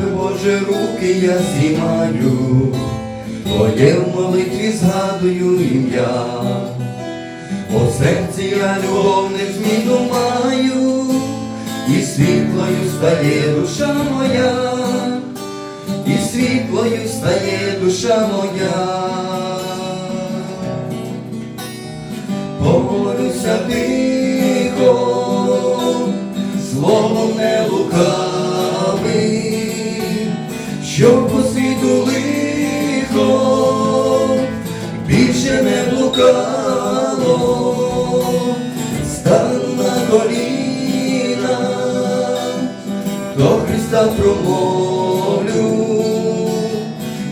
Тебе, Боже, руки я знімаю, Твоє в молитві згадую ім'я. По серці я любов зміну маю, і світлою стає душа моя, і світлою стає душа моя. Христа промовлю,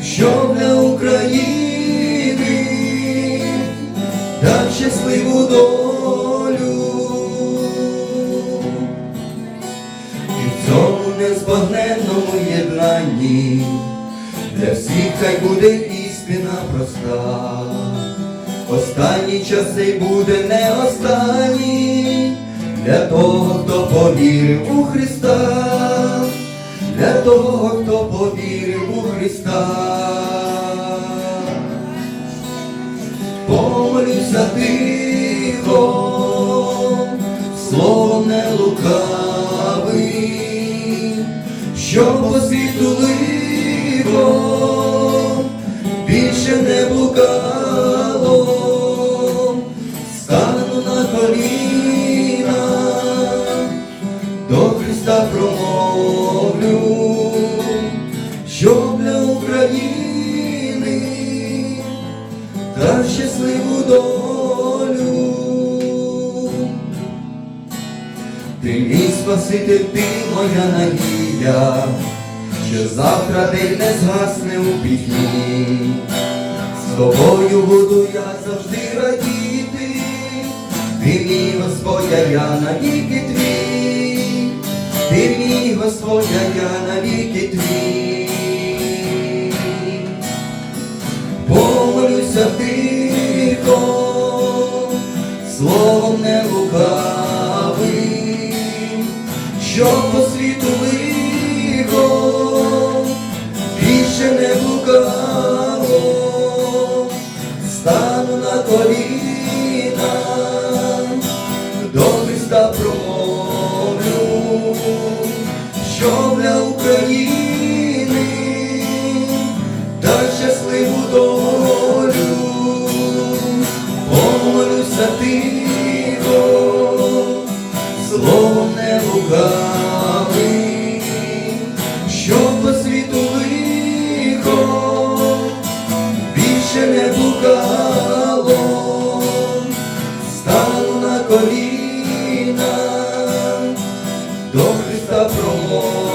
що для України дав щасливу долю. І в цьому незбагненному єднанні для всіх хай буде істина проста. Останні часи буде не останні для того, хто повірив у Христа, для того, хто повірив у Христа. Помолюся тихо, словом не лукавим, що по світу більше не блукало, стану на коліна, що для України та щасливу долю. Ти мій Спаситель, ти моя надія, що завтра день не згасне у пітьмі. З тобою буду я завжди радіти, ти мій Господя, я навіки твій, ти мій Господя, я навіки твій. України, та щасливу долю, помолюся тихо, слово не лукавим, щоб по світу лихо більше не букало, стану на коліна. До Христа промов.